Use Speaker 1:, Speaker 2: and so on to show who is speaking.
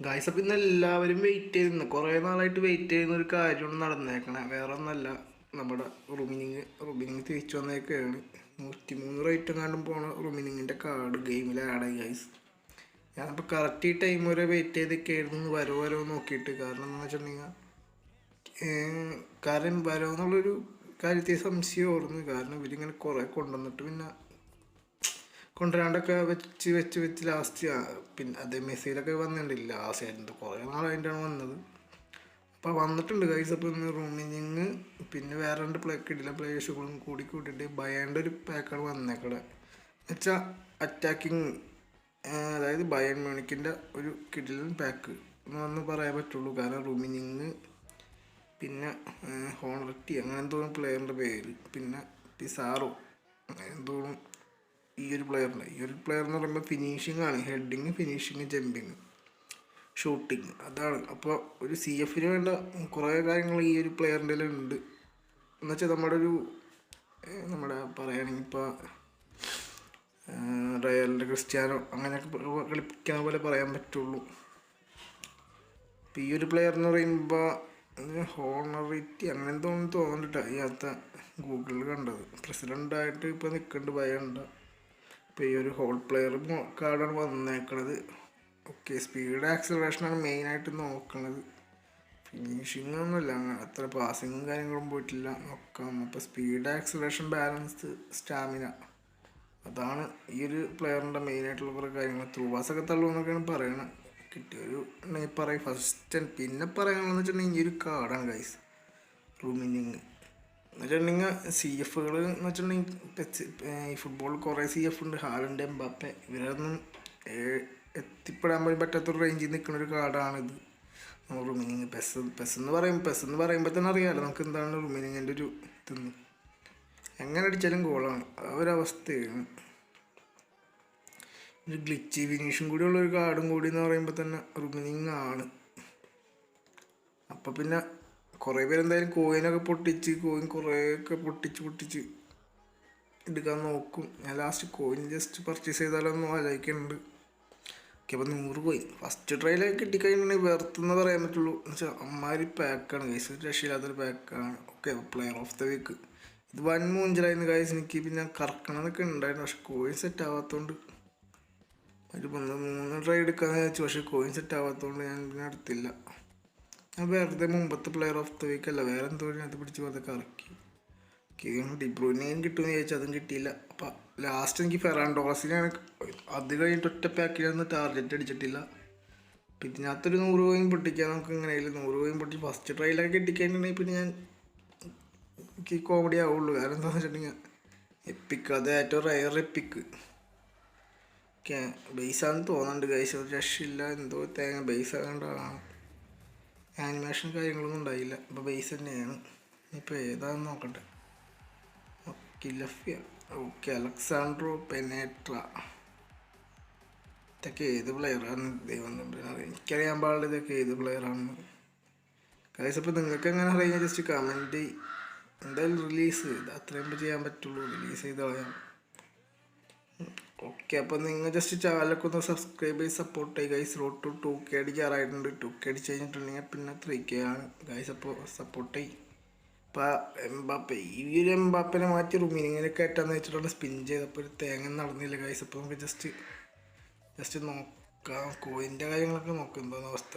Speaker 1: Guys അപ്പം ഇന്ന് എല്ലാവരും വെയിറ്റ് ചെയ്തിരുന്നു. കുറേ നാളായിട്ട് വെയിറ്റ് ചെയ്യുന്ന ഒരു കാര്യമാണ് നടന്നേക്കണേ. വേറെ ഒന്നല്ല നമ്മുടെ റുമിനിങ് റുമിനിങ് തിരിച്ചു വന്നേക്കാണ്. നൂറ്റി മൂന്ന് റേറ്റ് എങ്ങാണ്ടും പോണ റുമിനിങ്ങിന്റെ കാർഡ് ഗെയിമിൽ ആഡായി ഗൈസ് ഞാനപ്പോൾ കറക്റ്റ് ഈ ടൈം വരെ വെയിറ്റ് ചെയ്തൊക്കെയായിരുന്നു. വരോ വരോ നോക്കിയിട്ട്. കാരണം എന്താണെന്ന് വെച്ചിട്ടുണ്ടെങ്കിൽ കാരണം വരോ എന്നുള്ളൊരു കാര്യത്തിൽ സംശയമായിരുന്നു. കാരണം ഇവരിങ്ങനെ കുറേ കൊണ്ടുവന്നിട്ട് പിന്നെ കൊണ്ടുവരാണ്ടൊക്കെ വെച്ച് വെച്ച് വെച്ച് ലാസ്റ്റ് പിന്നെ അത് മെസ്സിയിലൊക്കെ വന്നിട്ടുണ്ട് ലാസ്റ്റ് ആയിരുന്നു കുറേ നാളായിട്ടാണ് വന്നത്. അപ്പോൾ വന്നിട്ടുണ്ട് കൈസ് അപ്പോൾ ഇന്ന് റൂമിനിങ് പിന്നെ വേറെ രണ്ട് പ്ലേ കിട്ടില്ല പ്ലേയേഴ്സുകളും കൂടി കൂട്ടിയിട്ട് ബയേണ്ട ഒരു പാക്കാണ് വന്നേക്കട എന്നുവെച്ചാൽ അറ്റാക്കിങ് അതായത് ബയൺ മ്യൂണിക്കിന്റെ ഒരു കിഡിലൻ പാക്ക് എന്ന് പറയാൻ പറ്റുള്ളൂ. കാരണം റൂമിനിങ് പിന്നെ ഹോണററ്റി അങ്ങനെ എന്തോന്നും പ്ലെയറിന്റെ പേര്. പിന്നെ പിസാറോ എന്തോന്നും ഈ ഒരു പ്ലെയറിന് ഈ ഒരു പ്ലെയർ എന്ന് പറയുമ്പോൾ ഫിനിഷിംഗ് ആണ്. ഹെഡിങ് ഫിനിഷിങ് ജമ്പിങ് ഷൂട്ടിങ് അതാണ്. അപ്പോൾ ഒരു സി എഫിന് വേണ്ട കുറേ കാര്യങ്ങൾ ഈ ഒരു പ്ലെയറിന്റെ ഉണ്ട്. എന്നുവെച്ചാൽ നമ്മുടെ ഒരു നമ്മുടെ പറയുകയാണെങ്കിൽ ഇപ്പോൾ റയലിന്റെ ക്രിസ്ത്യാനോ അങ്ങനെയൊക്കെ കളിക്കുന്ന പോലെ പറയാൻ പറ്റുള്ളൂ. ഈ ഒരു പ്ലെയർ എന്ന് പറയുമ്പോൾ ഹോണറിറ്റി അങ്ങനെ എന്തോ തോന്നിട്ടാണ് തോന്നിട്ടാ ഈ അടുത്ത ഗൂഗിളിൽ കണ്ടത്. പ്രസിഡന്റായിട്ട് ഇപ്പോൾ നിൽക്കുന്നുണ്ട് ഭയമുണ്ട് ഇപ്പോൾ ഈ ഒരു ഹോൾ പ്ലെയറും കാർഡാണ് വന്നേക്കണത്. ഓക്കെ സ്പീഡ് ആക്സലറേഷനാണ് മെയിനായിട്ട് നോക്കണത്. ഫിനിഷിംഗ് ഒന്നുമില്ല. അങ്ങനെ അത്ര പാസിങ്ങും കാര്യങ്ങളും പോയിട്ടില്ല. നോക്കാം. അപ്പോൾ സ്പീഡ് ആക്സലറേഷൻ ബാലൻസ് സ്റ്റാമിന അതാണ് ഈ ഒരു പ്ലെയറിന്റെ മെയിനായിട്ടുള്ള കുറേ കാര്യങ്ങൾ. ത്രൂവാസൊക്കെ തള്ളു തള്ളുമെന്നൊക്കെയാണ് പറയണത് കിട്ടിയൊരു പറയും ഫസ്റ്റ് പിന്നെ പറയാനുള്ളതെന്ന് വെച്ചിട്ടുണ്ടെങ്കിൽ ഈ ഒരു കാർഡാണ് ഗൈസ് റൂമിനിങ് എന്ന് വെച്ചിട്ടുണ്ടെങ്കിൽ സി എഫുകൾ എന്ന് വെച്ചിട്ടുണ്ടെങ്കിൽ ഈ ഫുട്ബോൾ കുറേ സി എഫ് ഉണ്ട്. ഹാലുണ്ട് എംബാപ്പെ ഇവരൊന്നും എത്തിപ്പെടാൻ പോലും പറ്റാത്തൊരു റേഞ്ചിൽ നിൽക്കുന്ന ഒരു കാർഡാണിത് നമ്മൾ റൂമിനിങ് പെസ് പെസ് എന്ന് പറയും പെസ് എന്ന് പറയുമ്പോൾ തന്നെ അറിയാമല്ലോ നമുക്ക് എന്താണ് റുമിനിങ്ങിന്റെ ഒരു ഇതെന്ന്. എങ്ങനെ അടിച്ചാലും ഗോളാണ്. ആ ഒരു അവസ്ഥയാണ്. ഒരു ഗ്ലിച്ചി ഫിനിഷും കൂടിയുള്ള ഒരു കാർഡും കൂടി എന്ന് പറയുമ്പോൾ തന്നെ റുമിനിങ് ആണ്. അപ്പം പിന്നെ കുറേ പേരെന്തായാലും കോയിനൊക്കെ പൊട്ടിച്ച് കോയിൻ കുറേയൊക്കെ പൊട്ടിച്ച് പൊട്ടിച്ച് എടുക്കാൻ നോക്കും. ഞാൻ ലാസ്റ്റ് കോയിൻ ജസ്റ്റ് പർച്ചേസ് ചെയ്താലൊന്നും ആലോചിക്കുന്നുണ്ട് ഓക്കെ അപ്പോൾ നൂറ് കോയിൻ ഫസ്റ്റ് ട്രയലൊക്കെ കിട്ടിക്കഴിഞ്ഞിട്ടുണ്ടെങ്കിൽ വെറുത്തെന്ന് പറയാൻ പറ്റുള്ളൂ. എന്ന് വെച്ചാൽ അമ്മമാര് പാക്കാണ് ഒരു രക്ഷയില്ലാത്തൊരു പാക്കാണ് okay player of the week ഇത് വൻ മൂഞ്ചലായിരുന്നു കൈസ് എനിക്ക് പിന്നെ കറക്കണമെന്നൊക്കെ ഉണ്ടായിരുന്നു. പക്ഷെ കോയിൻ സെറ്റ് ആവാത്തതുകൊണ്ട് ഒരു മൂന്ന് ട്രൈ എടുക്കാമെന്ന് വെച്ചു പക്ഷേ കോയിൻ സെറ്റ് ആവാത്തതുകൊണ്ട് ഞാൻ പിന്നെ എടുത്തില്ല. ഞാൻ വെറുതെ മുമ്പത്തെ പ്ലെയർ ഓഫ് ദ വീക്ക് അല്ല വേറെ എന്തോ അത് പിടിച്ച് വെറുതെ കറക്കി. ഡിബ്രൂനെയും കിട്ടുമെന്ന് ചോദിച്ചാൽ അതും കിട്ടിയില്ല. അപ്പം ലാസ്റ്റ് എനിക്ക് ഫെറാൻഡോസിനെയാണ് അത് കഴിഞ്ഞിട്ട് ഒറ്റ പാക്കിലൊന്നും ടാർഗറ്റ് അടിച്ചിട്ടില്ല. പിന്നെ ഇതിനകത്തൊരു നൂറ് രൂപയും പൊട്ടിക്കാൻ നമുക്ക് എങ്ങനെയായാലും നൂറ് രൂപയും പൊട്ടി ഫസ്റ്റ് ട്രയലൊക്കെ കിട്ടിക്കഴിഞ്ഞിട്ടുണ്ടെങ്കിൽ പിന്നെ ഞാൻ എനിക്ക് കോമഡി ആവുള്ളൂ. കാരണം എന്താണെന്ന് വെച്ചിട്ടുണ്ടെങ്കിൽ എപ്പിക്ക് അത് ഏറ്റവും റയർ എപ്പിക്ക് ബേസ് ആണെന്ന് തോന്നുന്നുണ്ട് ഗൈസ് രക്ഷയില്ല എന്തോ തേങ്ങ ബേസ് ആകേണ്ടതാണ് ആനിമേഷൻ കാര്യങ്ങളൊന്നും ഉണ്ടായില്ല. ഇപ്പോൾ ബേസ് തന്നെയാണ്. ഇപ്പോൾ ഏതാന്ന് നോക്കട്ടെ. ഓക്കെ ലഫ്യ. ഓക്കെ അലക്സാൻഡ്രോ പെനേട്ര. ഇതൊക്കെ ഏത് പ്ലെയറാണ് ദൈവം എനിക്കറിയാൻ പാടില്ല ഇതൊക്കെ ഏത് പ്ലെയറാണെന്ന് കാര്യം ഇപ്പോൾ നിങ്ങൾക്ക് എങ്ങനെ അറിയാം? ജസ്റ്റ് കമന്റ് എന്തായാലും റിലീസ് ചെയ്ത് അത്രയും ചെയ്യാൻ പറ്റുള്ളൂ. റിലീസ് ചെയ്ത് കളയാം. ഓക്കെ അപ്പോൾ നിങ്ങൾ ജസ്റ്റ് ചാനലൊക്കെ ഒന്ന് സബ്സ്ക്രൈബ് ചെയ്ത് സപ്പോർട്ട് ചെയ്യുക guys road to two K അടിക്കാറായിട്ടുണ്ട്. Two K അടിച്ച് കഴിഞ്ഞിട്ടുണ്ടെങ്കിൽ പിന്നെ ത്രീ കെ ആണ് ഗൈസ് അപ്പോൾ സപ്പോർട്ട് ചെയ്യും. അപ്പോൾ എംബാപ്പ ഈ ഒരു എംബാപ്പനെ മാറ്റി റുമിനിങ്ങിനെ കയറ്റാന്ന് വെച്ചിട്ടുള്ള സ്പിൻ ചെയ്തപ്പോൾ ഒരു തേങ്ങ നടന്നില്ല ഗൈസ് അപ്പോൾ നമുക്ക് ജസ്റ്റ് ജസ്റ്റ് നോക്കാം. കോയിന്റെ കാര്യങ്ങളൊക്കെ നോക്കാം അവസ്ഥ.